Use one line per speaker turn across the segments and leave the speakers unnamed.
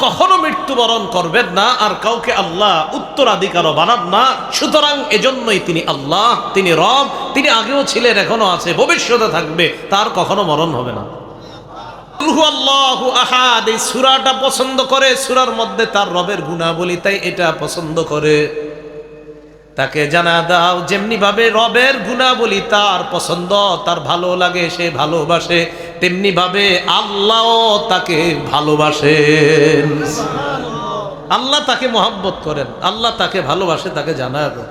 কখনো মৃত্যুবরণ করবেন না আর কাউকে আল্লাহ উত্তরাধিকারও বানান না। সুতরাং এজন্যই তিনি আল্লাহ, তিনি রব, তিনি আগেও ছিলেন এখনও আছে, ভবিষ্যতে থাকবে, তার কখনো মরণ হবে না। আল্লাহু আহাদ, এই সূরাটা পছন্দ করে, সূরার মধ্যে তার রবের গুণাবলী, তাই এটা পছন্দ করে। তাকে জানা দাও যেমনি ভাবে রবের গুণাবলী তার পছন্দ, তার ভালো লাগে, সে ভালোবাসে তেমনি ভাবে আল্লাহ তাকে ভালোবাসেন। আল্লাহ তাকে মহাব্বত করেন, আল্লাহ তাকে ভালোবাসে, তাকে জানা দাও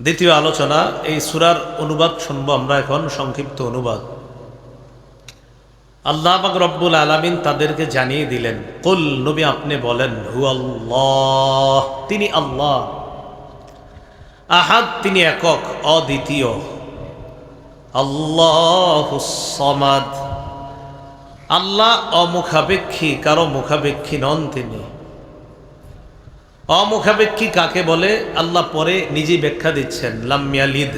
দ্বিতীয় আলোচনা, এই সুরার অনুবাদ শুনব আমরা এখন, সংক্ষিপ্ত অনুবাদ। আল্লাহ পাক রব্বুল আলামিন তাদেরকে জানিয়ে দিলেন, কুল নবী আপনি বলেন হু আল্লাহ। তিনি আল্লাহ। আহাদ তিনি একক, অদ্বিতীয়। আল্লাহ সমাদ। আল্লাহ অমুখাপেক্ষী, কারও মুখাপেক্ষী নন তিনি। অমুখাপেক্ষী কাকে বলে? আল্লাহ পরে নিজেই ব্যাখ্যা দিচ্ছেন লামিয়ালিদ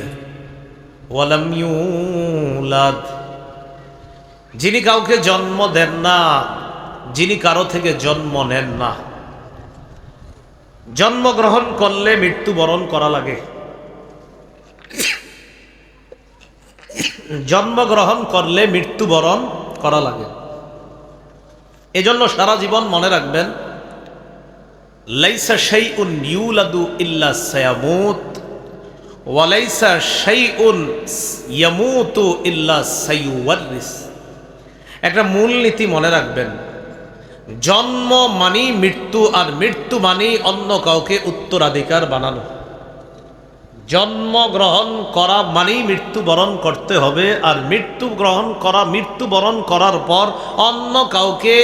ওয়ালাম ইউলাদ। যিনি কাউকে জন্ম দেন না, যিনি কারও থেকে জন্ম নেন না। জন্মগ্রহণ করলে মৃত্যুবরণ করা লাগে। জন্মগ্রহণ করলে মৃত্যুবরণ করা লাগে। এজন্য সারা জীবন মনে রাখবেন, লাইসা সেই উন ইউলাদু ইল্লা সায়ামুত ওয়ালাইসা সেই উন ইয়ামুতু ইল্লা সাইওয়ারিস একটা মূলনীতি মনে রাখবেন, জন্ম মানি মৃত্যু আর মৃত্যু মানি অন্য কাউকে উত্তরাধিকার বানানো। জন্ম গ্রহণ করা মানেই মৃত্যুবরণ করতে হবে। আর মৃত্যু গ্রহণ করা, মৃত্যুবরণ করার পর অন্য কাউকে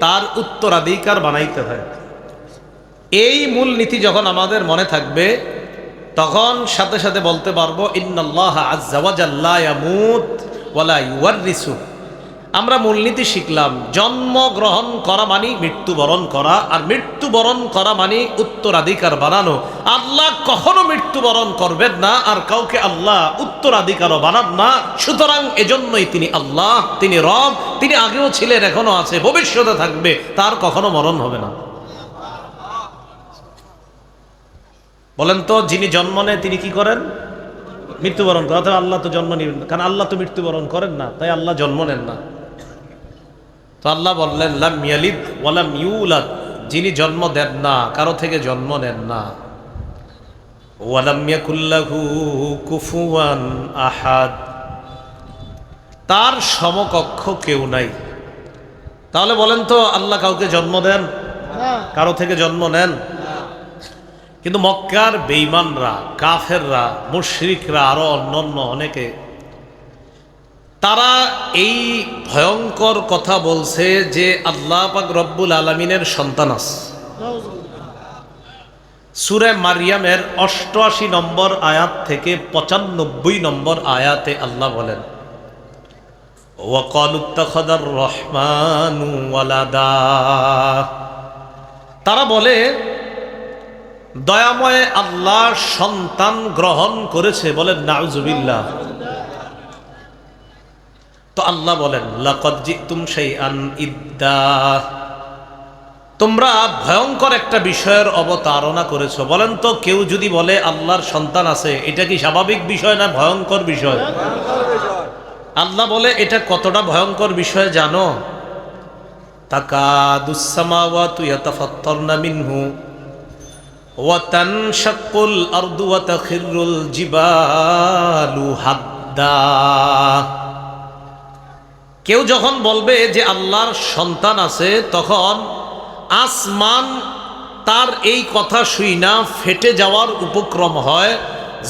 তার উত্তরাধিকার বানাইতে হয়। এই মূল নীতি যখন আমাদের মনে থাকবে, তখন সাথে সাথে বলতে পারব, ইন্নাল্লাহ আজ্জাওয়াজাল্লা ইয়ামুত ওয়ালা ইউয়াররিসু আমরা মূলনীতি শিখলাম, জন্মগ্রহণ করা মানে মৃত্যুবরণ করা, আর মৃত্যুবরণ করা মানে উত্তরাধিকার বানানো। আল্লাহ কখনো মৃত্যুবরণ করবেন না, আর কাউকে আল্লাহ উত্তরাধিকারও বানান না। সুতরাং এজন্যই তিনি আল্লাহ, তিনি রব, তিনি আগেও ছিলেন এখনও আছে, ভবিষ্যতে থাকবে, তার কখনো মরণ হবে না। বলেন তো, যিনি জন্ম নেয় তিনি কি করেন? মৃত্যুবরণ করেন। অথবা আল্লাহ তো জন্ম নেবেন। কারণ আল্লাহ তো মৃত্যুবরণ করেন না, তাই আল্লাহ জন্ম নেন না। তো আল্লাহ বললেন লাম ইয়ালিদ ওয়ালাম ইউলাদ। যিনি জন্ম দেন না কারও থেকে জন্ম নেন না। ওয়ালাম ইয়াকুল্লাহু কুফুয়ান আহাদ। তার সমকক্ষ কেউ নাই। তাহলে বলেন তো আল্লাহ কাউকে জন্ম দেন? কারও থেকে জন্ম নেন? কিন্তু মক্কার বেইমানরা কাফেররা মুশরিকরা আরও অন্যান্য অনেকে তারা এই ভয়ঙ্কর কথা বলছে যে আল্লাহ পাক রব্বুল আলমিনের সন্তান আছে। সুরে মারিয়ামের অষ্টআশি নম্বর আয়াত থেকে পঁচানব্বই নম্বর আয়াতে আল্লাহ বলেন তারা বলে, দয়াময় আল্লাহ সন্তান গ্রহণ করেছে বলেন নাউজুবিল্লাহ। তো আল্লাহ বলেন সেই আন তোমরা ভয়ঙ্কর একটা বিষয়ের অবতারণা করেছ। বলেন তো, কেউ যদি বলে আল্লাহর সন্তান আছে, এটা কি স্বাভাবিক বিষয় না ভয়ঙ্কর বিষয়? আল্লাহ বলে, এটা কতটা ভয়ঙ্কর বিষয় জানো? তাকা তুই জিবালু হাদ্দা। কেউ যখন বলবে যে আল্লাহর সন্তান আছে, তখন আসমান তার এই কথা শুই না, ফেটে যাওয়ার উপক্রম হয়,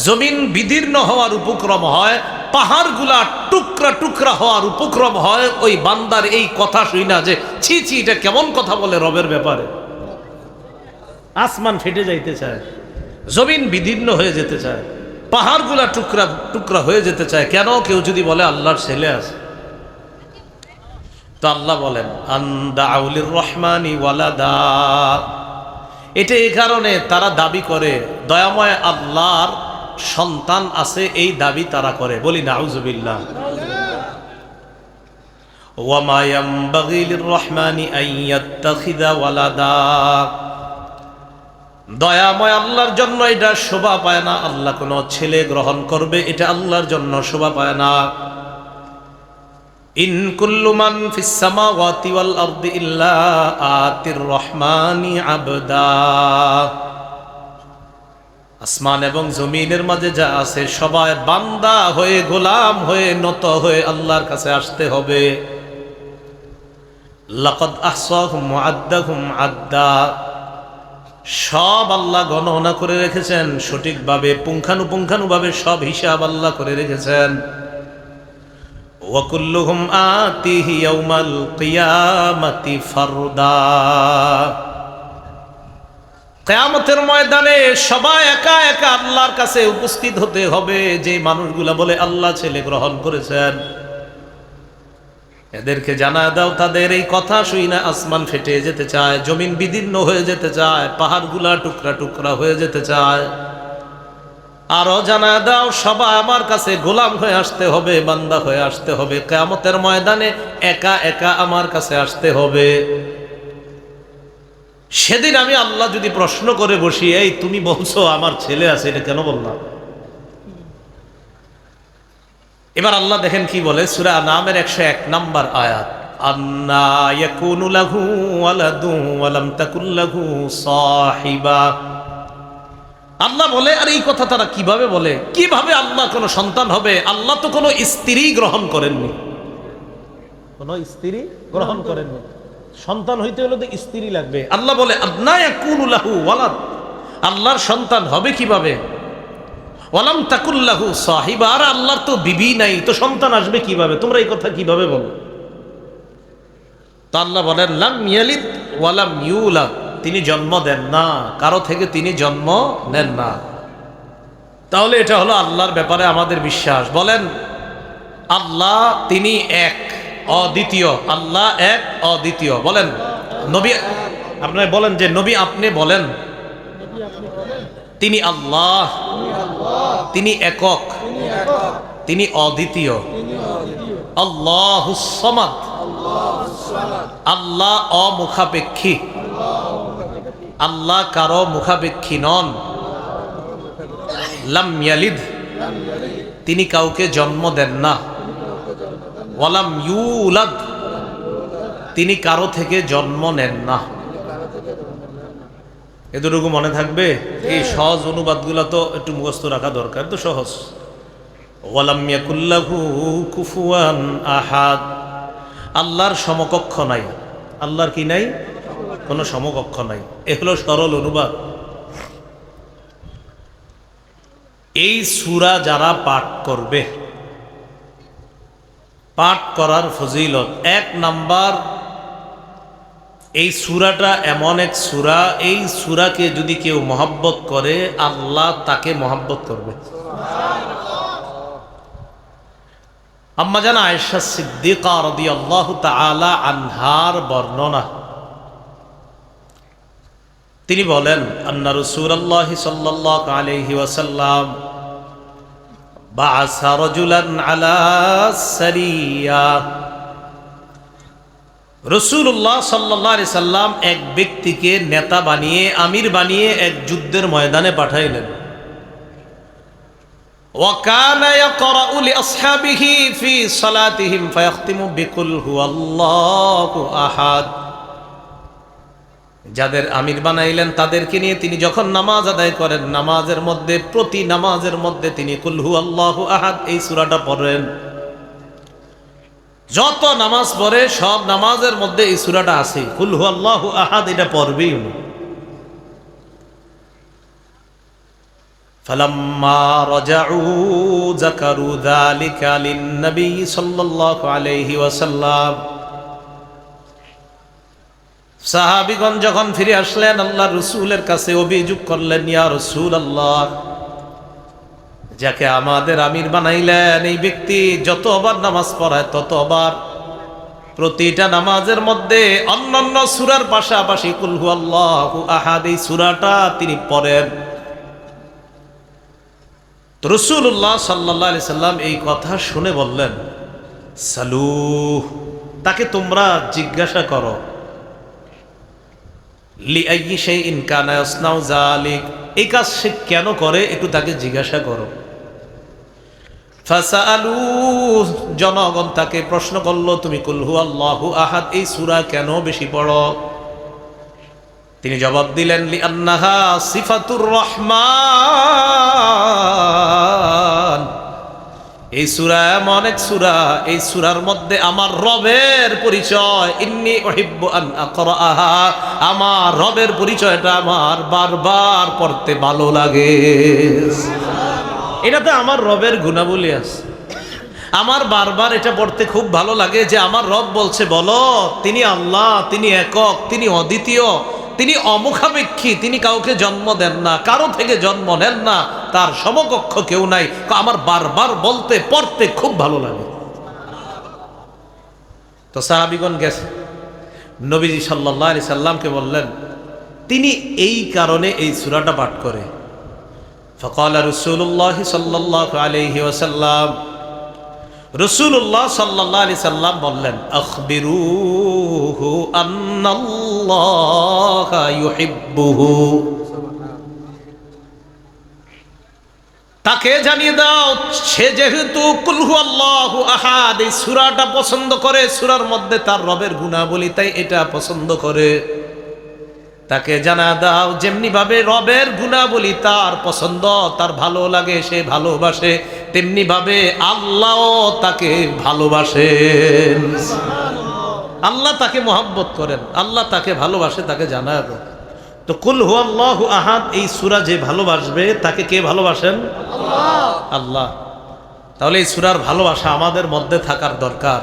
জমিন বিদীর্ণ হওয়ার উপক্রম হয়, পাহাড়গুলা টুকরা টুকরা হওয়ার উপক্রম হয়, ওই বান্দার এই কথা শুই না যে, ছি ছি, এটা কেমন কথা বলে রবের ব্যাপারে? আসমান ফেটে যাইতে চায়, জমিন বিদীর্ণ হয়ে যেতে চায়, পাহাড়গুলা টুকরা টুকরা হয়ে যেতে চায়, কেন? কেউ যদি বলে আল্লাহর ছেলে আছে। তো আল্লাহ বলেন আন্দা আউলির রহমানি ওয়ালাদা। এটা এই কারণে তারা দাবি করে, দয়াময় আল্লাহর সন্তান আছে, এই দাবি তারা করে। বলি ইয়াত্তাখিযা দয়াময় আল্লাহর জন্য এটা শোভা পায় না। আল্লাহ কোনো ছেলে গ্রহণ করবে, এটা আল্লাহর জন্য শোভা পায় না। ইন কুল্লু মান ফিস সামাওয়াতি ওয়াল আরদি ইল্লা আতির রহমানি আবদা। আসমান এবং জমিনের মাঝে যা আছে, সবাই বান্দা হয়ে, গোলাম হয়ে, নত হয়ে আল্লাহর কাছে আসতে হবে। লাকাদ আহসাহুম আদ্দাহুম আদ্দা। সব আল্লাহ গণনা করে রেখেছেন, সঠিকভাবে, পুঙ্খানুপুঙ্খানুভাবে সব হিসাব আল্লাহ করে রেখেছেন। ওয়াকুল্লুহুম আতিহি ইয়াউমাল কিয়ামাতি ফারদা। কেয়ামতের ময়দানে সবাই একা একা আল্লাহর কাছে উপস্থিত হতে হবে যে মানুষগুলা বলে আল্লাহ ছেলে গ্রহণ করেছেন। এদেরকে জানা দাও, তাদের এই কথা শুই না আসমান ফেটে যেতে চায়, জমিন বিদীর্ণ হয়ে যেতে চায়, পাহাড়গুলা টুকরা টুকরা হয়ে যেতে চায়। আরও জানা দাও, সবাই আমার কাছে গোলাম হয়ে আসতে হবে, বান্দা হয়ে আসতে হবে। কেয়ামতের ময়দানে একা একা আমার কাছে আসতে হবে। সেদিন আমি আল্লাহ যদি প্রশ্ন করে বসি, এই, তুমি বলছো আমার ছেলে আছে, এটা কেন বললাম এবার আল্লাহ দেখেন কি বলে, সুরা নামের একশো এক নাম্বার আয়াত, আন্না ইয়াকুনু লাহু ওয়ালাদু ওয়ালাম তাকুন লাহু সাহিবা। আল্লাহ বলে আর এই কথা তারা কীভাবে বলে? কীভাবে আল্লাহ কোনো সন্তান হবে? আল্লাহ তো কোনো স্ত্রী গ্রহণ করেননি। কোন স্ত্রী গ্রহণ করেননি। সন্তান হইতে হলে তো স্ত্রী লাগবে। আল্লাহ বলে লাহু ওয়ালাদ। আল্লাহর সন্তান হবে কীভাবে? ওয়ালাম তাকুল্লাহু সাহিবা। আর আল্লাহর তো বিবি নাই তো সন্তান আসবে কীভাবে? তোমরা এই কথা কীভাবে বলো? তো আল্লাহ বলেন লাম ইয়ালিদ ওয়ালাম ইউলাদ। তিনি জন্ম দেন না। কারও থেকে তিনি জন্ম নেন না। তাহলে এটা হলো আল্লাহর ব্যাপারে আমাদের বিশ্বাস। বলেন, আল্লাহ তিনি এক, অদ্বিতীয়। আল্লাহ এক, অদ্বিতীয়। বলেন, নবী, আপনার বলেন যে নবী আপনি বলেন। তিনি আল্লাহ, তিনি একক, তিনি অদ্বিতীয়। আল্লাহ আল্লাহ অমুখাপেক্ষী। আল্লাহ কারও মুখাপেক্ষী নন। লাম ইয়ালিদ, তিনি কাউকে জন্ম দেন না। ওয়ালাম ইউলাদ, তিনি কারও থেকে জন্ম নেন না। এতটুকু মনে থাকবে? এই সহজ অনুবাদগুলো তো একটু মুখস্থ রাখা দরকার, তো সহজ। ওয়ালাম কুফুয়ান আহাদ, আল্লাহর সমকক্ষ নাই। আল্লাহর কি নাই? কোনো সমকক্ষ নাই। এ হলো সরল অনুবাদ। এই সুরা যারা পাঠ করবে, পাঠ করার ফজিলত, এক নাম্বার, এই সুরাটা এমন এক সুরা, এই সুরাকে যদি কেউ মহাব্বত করে, আল্লাহ তাকে মহাব্বত করবে। আম্মা জানা আয়েশা সিদ্দিকা রাদিয়াল্লাহু তাআলা আনহার বর্ণনা। তিনি বলেন, আন্না রসুল্লাহ সাল্লাহ আলহি ওয়াসাল্লাম আলা সারিয়া। রসুল্লাহ সাল্লি সাল্লাম এক ব্যক্তিকে নেতা বানিয়ে, আমির বানিয়ে এক যুদ্ধের ময়দানে পাঠাইলেন। আহাদ। যাদের আমির বানাইলেন তাদেরকে নিয়ে তিনি যখন নামাজ আদায় করেন নামাজের মধ্যে প্রতি নামাজের মধ্যে তিনি কুলহু আল্লাহ আহাদ এই সুরাটা পড়েন যত নামাজ পড়ে সব নামাজের মধ্যে এই সুরাটা আছে কুলহু আল্লাহ আহাদ এটা পড়বেই উনি فلما رجعوا ذكروا ذلك للنبي صلى الله عليه وسلم সাহাবিগণ যখন ফিরে আসলেন আল্লাহ রসুলের কাছে অভিযোগ করলেন, ইয়া রসুল আল্লাহ যাকে আমাদের আমির বানাইলেন, এই ব্যক্তি যতবার নামাজ পড়ায় ততবার প্রতিটা নামাজের মধ্যে অন্যান্য সুরার পাশাপাশি কুলহু আল্লাহ আহাদ, এই সুরাটা তিনি পড়েন। রসুল্লাহ সাল্লাহ সাল্লাম এই কথা শুনে বললেন সালু তাকে তোমরা জিজ্ঞাসা করো। এই কাজ সে কেন করে? একটু তাকে জিজ্ঞাসা করো। ফাসালু জনগণ তাকে প্রশ্ন করল, তুমি কুলহু আল্লাহু আহাদ? এই সুরা কেন বেশি পড়ো? তিনি জবাব দিলেন লি আন্নাহা সিফাতুর রহমান। এই সুরা এমন এক সুরা, এই সুরার মধ্যে আমার রবের পরিচয়। ইন্নি আমার রবের পরিচয়টা আমার বারবার পড়তে ভালো লাগে। এটাতে আমার রবের গুণাবলী আছে। আমার বারবার এটা পড়তে খুব ভালো লাগে যে আমার রব বলছে, বলো, তিনি আল্লাহ, তিনি একক, তিনি অদ্বিতীয় তিনি অমুখাপেক্ষী, তিনি কাউকে জন্ম দেন না, কারও থেকে জন্ম নেন না, তার সমকক্ষ কেউ নাই। আমার বারবার বলতে, পড়তে খুব ভালো লাগে। তো সাহাবিগণ গেছে। নবীজি সাল্লাহ আলি সাল্লামকে বললেন, তিনি এই কারণে এই সুরাটা পাঠ করে। ফকাল রসুল্লাহ সাল্লাহ আলহি ওসাল্লাম রসুল্লাহ সাল্লাহ আলি সাল্লাম বললেন তাকে জানিয়ে দাও, সে যেহেতু কুলহু আল্লাহ আহাদ, এই সুরাটা পছন্দ করে, সুরার মধ্যে তার রবের গুণাবলী, তাই এটা পছন্দ করে। তাকে জানা দাও যেমনি ভাবে রবের গুণাবলী তার পছন্দ তার ভালো লাগে সে ভালোবাসে তেমনি ভাবে আল্লাহ তাকে ভালোবাসেন। আল্লাহ তাকে মহাব্বত করেন আল্লাহ তাকে ভালোবাসে তাকে জানা দাও। তো কুল হু আল্লাহ আহাদ এই সুরা যে ভালোবাসবে তাকে কে ভালোবাসেন? আল্লাহ। তাহলে এই সুরার ভালোবাসা আমাদের মধ্যে থাকার দরকার।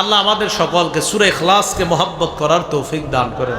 আল্লাহ আমাদের সকলকে সুরে খ্লাসকে মহাব্বত করার তৌফিক দান করেন।